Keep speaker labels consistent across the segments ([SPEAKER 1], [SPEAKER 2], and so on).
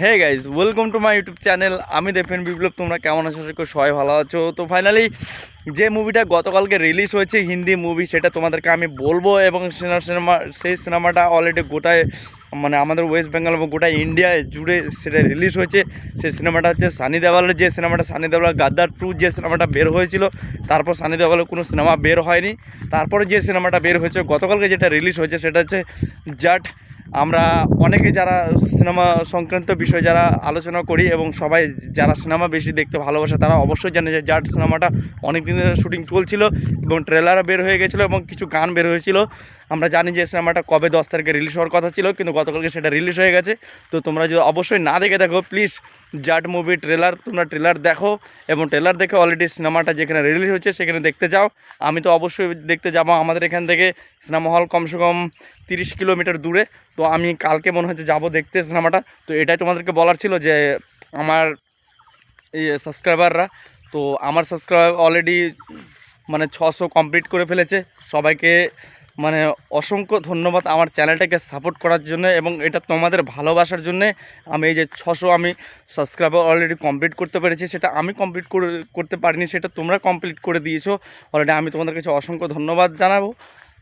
[SPEAKER 1] Hey guys welcome to my YouTube channel আমি দেবেন বিপ্লব, তোমরা কেমন আছো? করি সবাই ভালো আছো। তো ফাইনালি যে মুভিটা গতকালকে রিলিজ হয়েছে, হিন্দি মুভি সেটা তোমাদেরকে আমি বলব এবং সিনেমা সেই সিনেমাটা অলরেডি গোটায় মানে আমাদের ওয়েস্ট বেঙ্গল এবং গোটা ইন্ডিয়া জুড়ে সেটা রিলিজ হয়েছে। সেই সিনেমাটা হচ্ছে সানি দেওয়ালের যে সিনেমাটা, সানি দেওয়াল গাদ্দার টু যে সিনেমাটা বের হয়েছিল, তারপর সানি দেওয়ালের কোনো সিনেমা বের হয়নি। তারপরে যে সিনেমাটা বের হয়েছে, গতকালকে যেটা রিলিজ হয়েছে, সেটা হচ্ছে জাট আমরা অনেকে যারা সিনেমা সংক্রান্ত বিষয়ে যারা আলোচনা করি এবং সবাই যারা সিনেমা বেশি দেখতে ভালোবাসে, তারা অবশ্যই জানে যে জাট সিনেমাটা অনেক দিন ধরে শুটিং চলছিল এবং ট্রেলার বের হয়ে গেছিল এবং কিছু গান বের হয়েছিল। আমরা জানি যে সিনেমাটা কবে দশ তারিখে রিলিজ হওয়ার কথা ছিল, কিন্তু গতকালকে সেটা রিলিজ হয়ে গেছে। তো তোমরা যদি অবশ্যই না দেখে দেখো প্লিজ জাট মুভি ট্রেলার তোমরা ট্রেলার দেখো এবং ট্রেলার দেখে অলরেডি সিনেমাটা যেখানে রিলিজ হচ্ছে সেখানে দেখতে যাও। আমি তো অবশ্যই দেখতে যাব আমাদের এখান থেকে, সিনেমা হল কমসে কম তিরিশ কিলোমিটার দূরে। তো আমি কালকে মনে হচ্ছে যাব দেখতে সিনেমাটা। তো এটাই তোমাদেরকে বলার ছিল যে আমার এই সাবস্ক্রাইবাররা তো আমার সাবস্ক্রাইবার অলরেডি মানে ছশো কমপ্লিট করে ফেলেছে। সবাইকে মানে অসংখ্য ধন্যবাদ আমার চ্যানেলটাকে সাপোর্ট করার জন্য এবং এটা তোমাদের ভালোবাসার জন্য আমি এই যে ছশো আমি সাবস্ক্রাইবার অলরেডি কমপ্লিট করতে পেরেছি, সেটা আমি কমপ্লিট করে, করতে পারিনি, সেটা তোমরা কমপ্লিট করে দিয়েছ। অলরেডি আমি তোমাদের কাছে অসংখ্য ধন্যবাদ জানাব।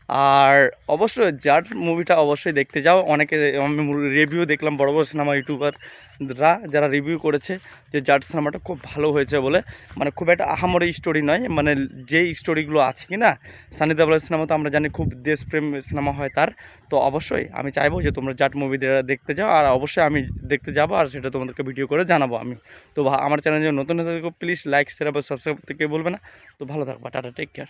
[SPEAKER 1] আর অবশ্যই জাট মুভিটা অবশ্যই দেখতে যাও। অনেকে আমি রিভিউ দেখলাম, বড় বড় সিনেমা ইউটিউবাররা যারা রিভিউ করেছে যে জাট সিনেমাটা খুব ভালো হয়েছে বলে। মানে খুব একটা আহামরি স্টোরি নয় মানে যে স্টোরিগুলো আছে কি না সানি দেওয়ালের সিনেমা তো আমরা জানি খুব দেশপ্রেম সিনেমা হয় তার। তো অবশ্যই আমি চাইব যে তোমরা জাট মুভি দেখতে যাও, আর অবশ্যই আমি দেখতে যাব আর সেটা তোমাদেরকে ভিডিও করে জানাব আমি। তো আমার চ্যানেল নতুন হয়ে থাকো প্লিজ লাইক শেয়ার বা সাবস্ক্রাইব করতে কেউ বলবে না। তো ভালো থাকবা, টাটা টেক কেয়ার